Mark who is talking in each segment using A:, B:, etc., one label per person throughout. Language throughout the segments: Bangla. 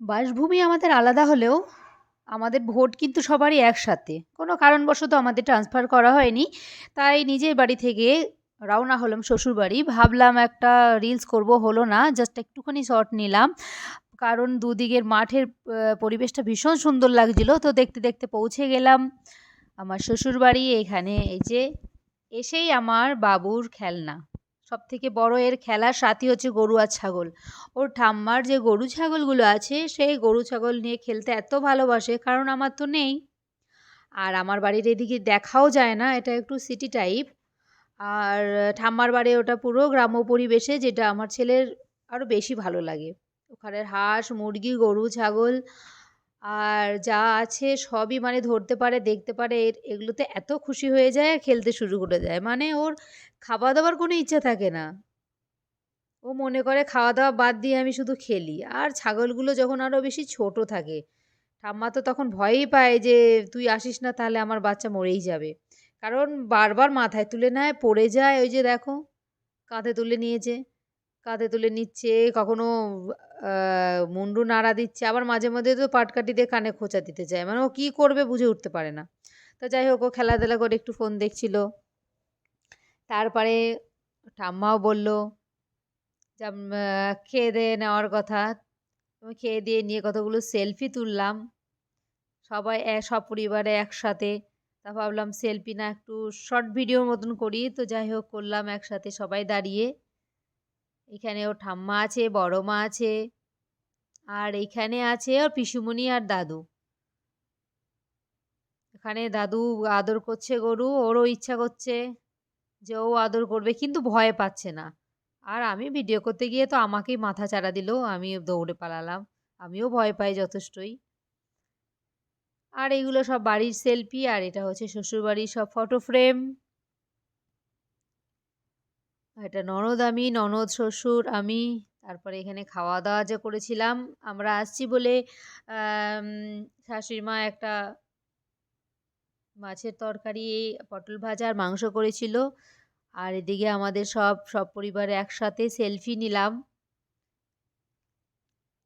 A: বাসভূমি আমাদের আলাদা হলেও আমাদের ভোট কিন্তু সবারই একসাথে। কোনো কারণবশত আমাদের ট্রান্সফার করা হয়নি, তাই নিজের বাড়ি থেকে রওনা হলাম শ্বশুরবাড়ি ভাবলাম একটা রিলস করব, হলো না জাস্ট একটুখানি শর্ট নিলাম। কারণ দুদিকের মাঠের পরিবেশটা ভীষণ সুন্দর লাগছিল। তো দেখতে দেখতে পৌঁছে গেলাম আমার শ্বশুরবাড়ি এখানে এই যে, এসেই আমার বাবুর খেলনা। সব থেকে বড় এর খেলার সাথী হচ্ছে গরু আর ছাগল। ওর ঠাম্মার যে গরু ছাগলগুলো আছে সেই গরু ছাগল নিয়ে খেলতে এত ভালোবাসে, কারণ আমার তো নেই। আর আমার বাড়ির এদিকে দেখাও যায় না, এটা একটু সিটি টাইপ আর ঠাম্মার বাড়ি ওটা পুরো গ্রাম্য পরিবেশে, যেটা আমার ছেলের আরও বেশি ভালো লাগে। ওখানের হাঁস, মুরগি, গরু, ছাগল আর যা আছে সবই মানে ধরতে পারে, দেখতে পারে, এর, এগুলোতে এত খুশি হয়ে যায় আর খেলতে শুরু করে দেয়। মানে ওর খাওয়া দাওয়ার কোনো ইচ্ছা থাকে না। ও মনে করে খাওয়া দাওয়া বাদ দিয়ে আমি শুধু খেলি। আর ছাগলগুলো যখন আরও বেশি ছোট থাকে, ঠাম্মা তো তখন ভয়ই পায় যে, তুই আসিস না তাহলে আমার বাচ্চা মরেই যাবে। কারণ বারবার মাথায় তুলে নেয়, পড়ে যায়, ওই যে দেখো, কাঁধে তুলে নিয়েছে। কাঁধে তুলে নিচ্ছে, কখনো মুন্ডু নাড়া দিচ্ছে, আবার মাঝে মধ্যে তো পাটকাঠি দিয়ে কানে খোঁচা দিতে চায়। মানে ও কী করবে বুঝে উঠতে পারে না। তো যাই হোক, ও খেলাধুলা করে একটু ফোন দেখছিল। তারপরে ঠাম্মাও বলল খেয়ে দিয়ে নেওয়ার কথা। খেয়ে দিয়ে নিয়ে কতগুলো সেলফি তুললাম। সবাই সব পরিবারে একসাথে। তা ভাবলাম সেলফি না, একটু শর্ট ভিডিওর মতন করি। তো যাই হোক, করলাম একসাথে সবাই দাঁড়িয়ে। এখানে ওর ঠাম্মা আছে বড় মা আছে, আর এইখানে আছে ওর পিসুমণি আর দাদু। এখানে দাদু আদর করছে গরু, ওরও ইচ্ছা করছে যে ও আদর করবে, কিন্তু ভয় পাচ্ছে না। আর আমি ভিডিও করতে গিয়ে তো আমাকেই মাথা চারা দিল আমি দৌড়ে পালালাম, আমিও ভয় পাই যথেষ্টই। আর এইগুলো সব বাড়ির সেলফি, আর এটা হচ্ছে শ্বশুরবাড়ির সব ফটো ফ্রেম এটা ননদ, আমি, ননদ শ্বশুর, আমি। তারপরে এখানে খাওয়া দাওয়া যে করেছিলাম, আমরা আসছি বলে শাশুড়ি মা একটা মাছের তরকারি, পটল ভাজা আর মাংস করেছিল। আর এদিকে আমাদের সব সব পরিবারে একসাথে সেলফি নিলাম।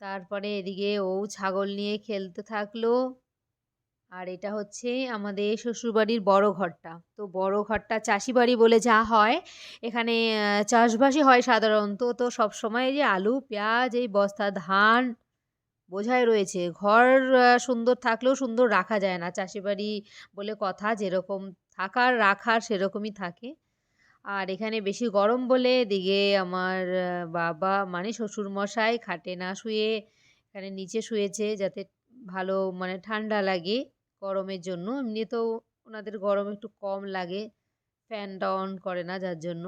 A: তারপরে এদিকে ও ছাগল নিয়ে খেলতে থাকল। আর এটা হচ্ছে আমাদের শ্বশুরবাড়ির বড় ঘরটা। তো বড় ঘরটা চাষি বাড়ি বলে যা হয়, এখানে চাষবাসই হয় সাধারণত। তো সব সময় যে আলু, পেঁয়াজ, এই বস্তা, ধান বোঝাই রয়েছে। ঘর সুন্দর থাকলেও সুন্দর রাখা যায় না। চাষি বাড়ি বলে কথা, যেরকম থাকার, রাখার সেরকমই থাকে। আর এখানে বেশি গরম বলে দিকে আমার বাবা মানে শ্বশুর মশাই খাটে না শুয়ে, এখানে নিচে শুয়েছে যাতে ভালো মানে ঠান্ডা লাগে। গরমের জন্য। এমনিতেও ওনাদের গরম একটু কম লাগে। ফ্যানটা অন করে না যার জন্য।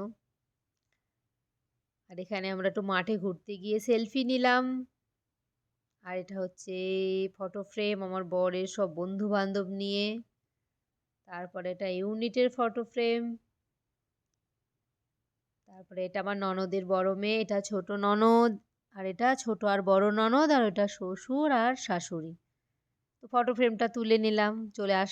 A: আর এখানে আমরা একটু মাঠে ঘুরতে গিয়ে সেলফি নিলাম। আর এটা হচ্ছে ফটো ফ্রেম আমার বরের সব বন্ধু বান্ধব নিয়ে। তারপরে এটা ইউনিটের ফটো ফ্রেম। তারপরে এটা আমার ননদের বড় মেয়ে, এটা ছোট ননদ। আর এটা ছোট আর বড় ননদ, আর ওটা শ্বশুর আর শাশুড়ি। ফটো ফ্রেমটা তুলে নিলাম চলে আস